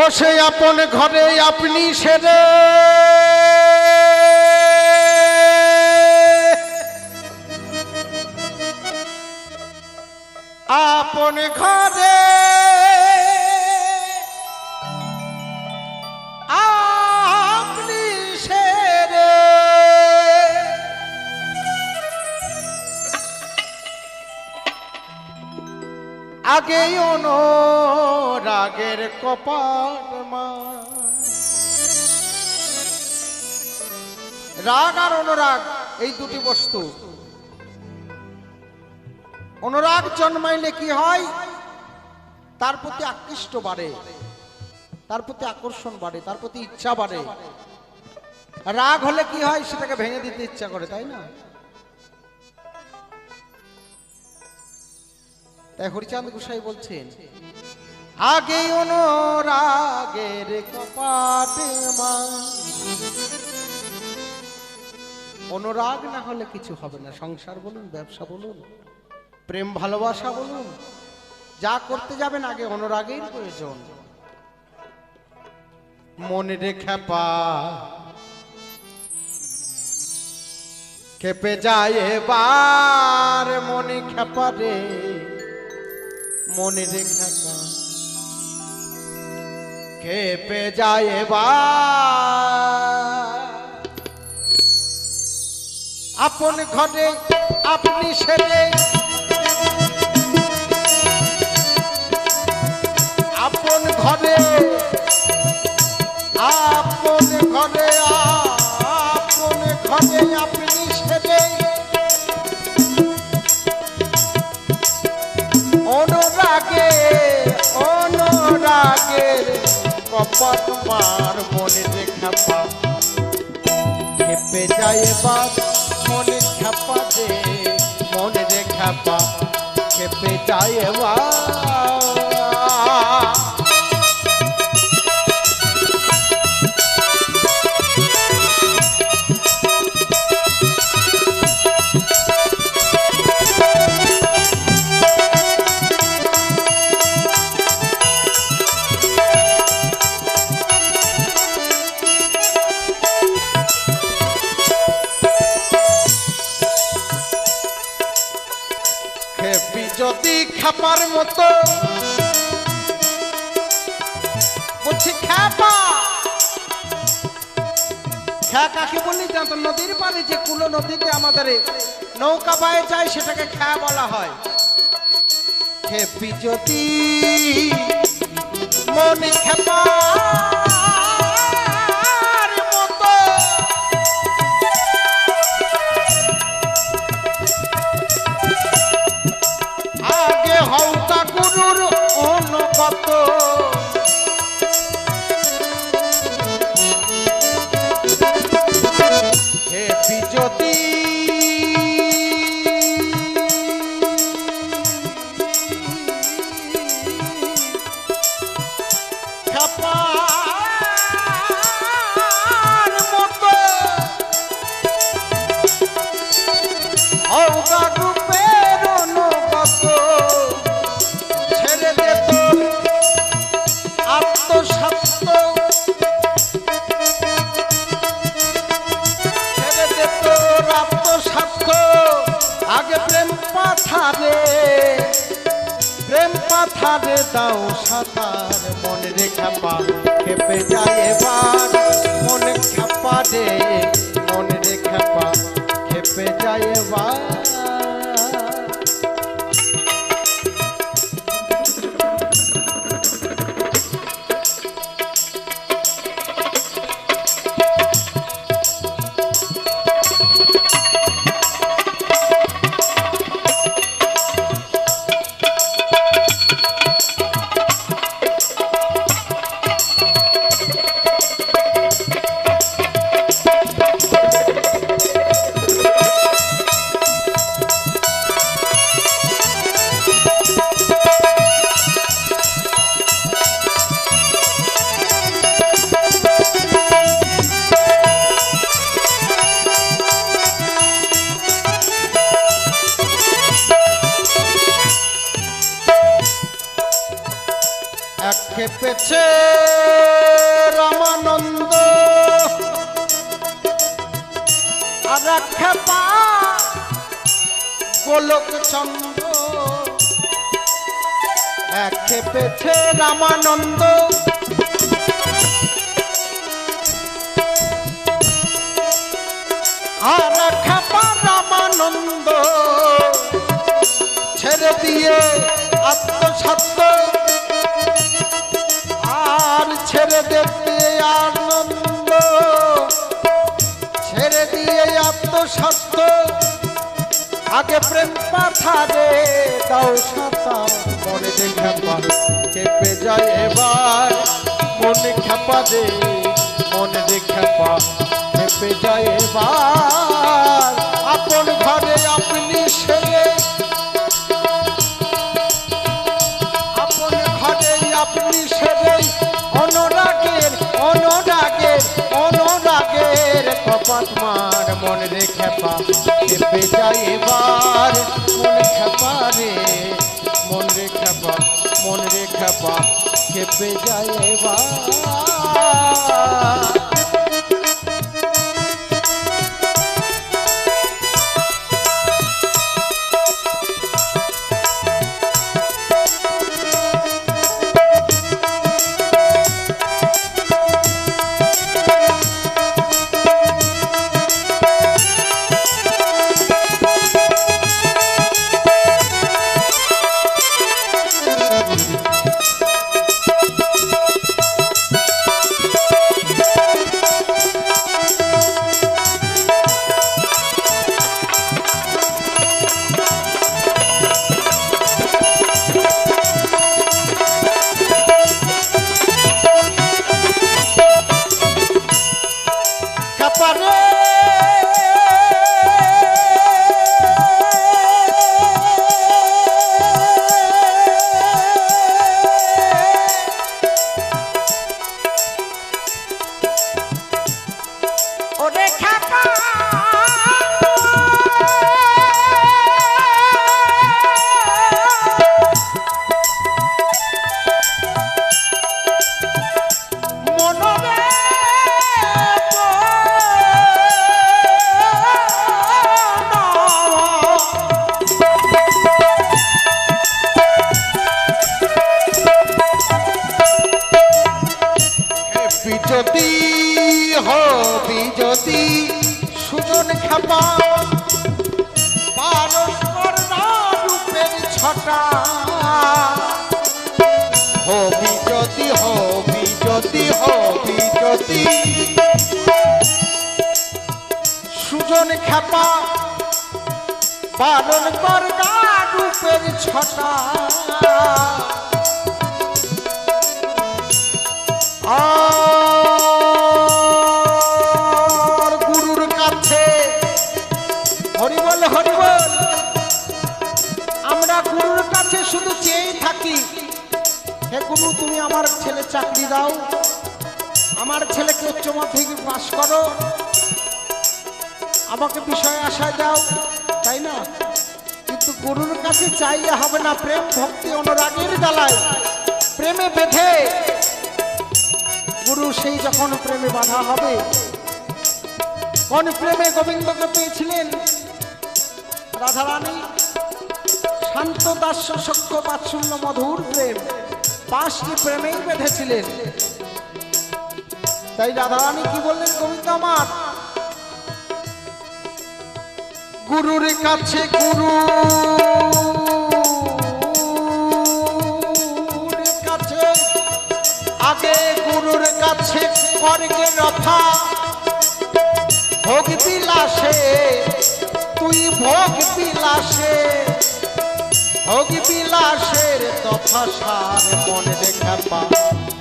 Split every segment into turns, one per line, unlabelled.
ও সে আপন ঘরে আপনি সেরে। আপন ঘরে আগেই রাগের কপাল রাগ আর অনুরাগ, এই দুটি বস্তু। অনুরাগ জন্মাইলে কি হয়? তার প্রতি আকৃষ্ট বাড়ে, তার প্রতি আকর্ষণ বাড়ে, তার প্রতি ইচ্ছা বাড়ে। রাগ হলে কি হয়? সেটাকে ভেঙে দিতে ইচ্ছা করে, তাই না? তাই হরিচাঁদ গোসাই বলছেন, আগে অনুরাগের কপাটে অনুরাগ না হলে কিছু হবে না। সংসার বলুন, ব্যবসা বলুন, প্রেম, ভালোবাসা বলুন, যা করতে যাবেন আগে অনুরাগের প্রয়োজন। মনে রেখা পা খেপে যায় এবার, মনে খেপা রে। মনে রেখা পা। খেপে যায় আপন ঘরে আপনি সেরে কপট তোমার মনে দেখা পা। খেপে যায় বাস মনে খাপা দে মনে রে খাপা খেপে যায় বা নদীর পারে যে কুলো নদীতে আমাদের নৌকা বায়ে যায়, সেটাকে খ্যা বলা হয়। খেপি যদি মনে খেপা পাথারে দাও সাঁতার। মনে রেখা পা খেপে যায় এবার। পেছে রামানন্দ। আর গোলক চন্দ্র। এক রামানন্দ। আর খেপা রামানন্দ। ছেড়ে দিয়ে আত্মসাত্য আত্মসত্য আগে প্রেম পাঠারে দাও সাতাম মনে যে খেপা। খেপে যায় এবার, মনে খেপা দে, মনে যে খেপা। খেপে যায় এবার, আপন ঘরে আপনি সেরে অনুরাগের কপাট মার মনে রে খেপা খেপে যায় এবার মন খেপা রে মন রে খেপা মন রে খেপা খেপে যায় এবার যদি, হবি যদি, সুজন খাপা পালন রূপের ছটা। হবি যদি হবি যদি হবি যদি, সুজন খেপা পালন কর রূপের ছটা। আর চেয়েই থাকি। হে গুরু, তুমি আমার ছেলে চাকরি দাও। আমার ছেলেকে উচ্চ মাধ্যমিক পাশ করো। আমাকে বিষয়ে আশায় দাও, তাই না? কিন্তু গুরুর কাছে চাইলে হবে না প্রেম, ভক্তি অনুরাগের জ্বালায়। প্রেমে বেঁধে। গুরু, সেই যখন প্রেমে বাধা হবে, কোন প্রেমে গোবিন্দকে পেয়েছিলেন? রাধারানী শান্ত দাস্য সক্ষ বাৎসল্য মধুর প্রেম। পাঁচটি প্রেমেই বেঁধেছিলেন। তাই রাধারানী কি বললেন গোবিন্দ আমার? গুরুর কাছে গুরু আগে গুরুর কাছে করগে রফা ভোগ বিলাসে, তুই ভোগ বিলাসে। ভোগ বিলাসের তফা সার মনে খেপা,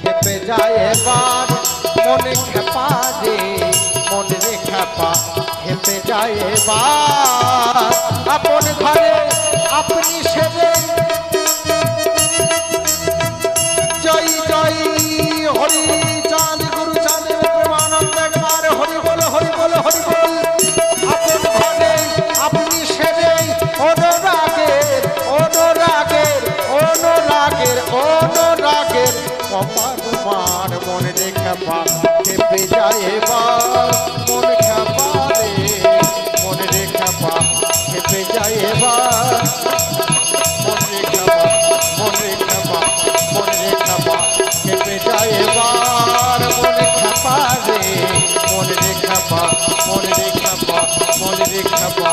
খেপে যায় এবার। মনে খেপা রে মনে রে খেপা, খেপে যায় এবার। আপন ঘরে আপনি সেরে রে খাপা যায় এবার। মন খাপা রে, মন রে খাপা, খেপে যায় এবার। মন রে খাপা, মন রে খাপা, মন রে খাপা, খেপে যায় এবার। মন খাপা রে, মন রে খাপা, মন রে খাপা, মন রে খাপা।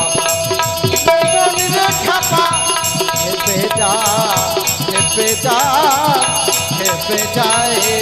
মন রে খাপা, খেপে যা খেপে যা, খেপে যায়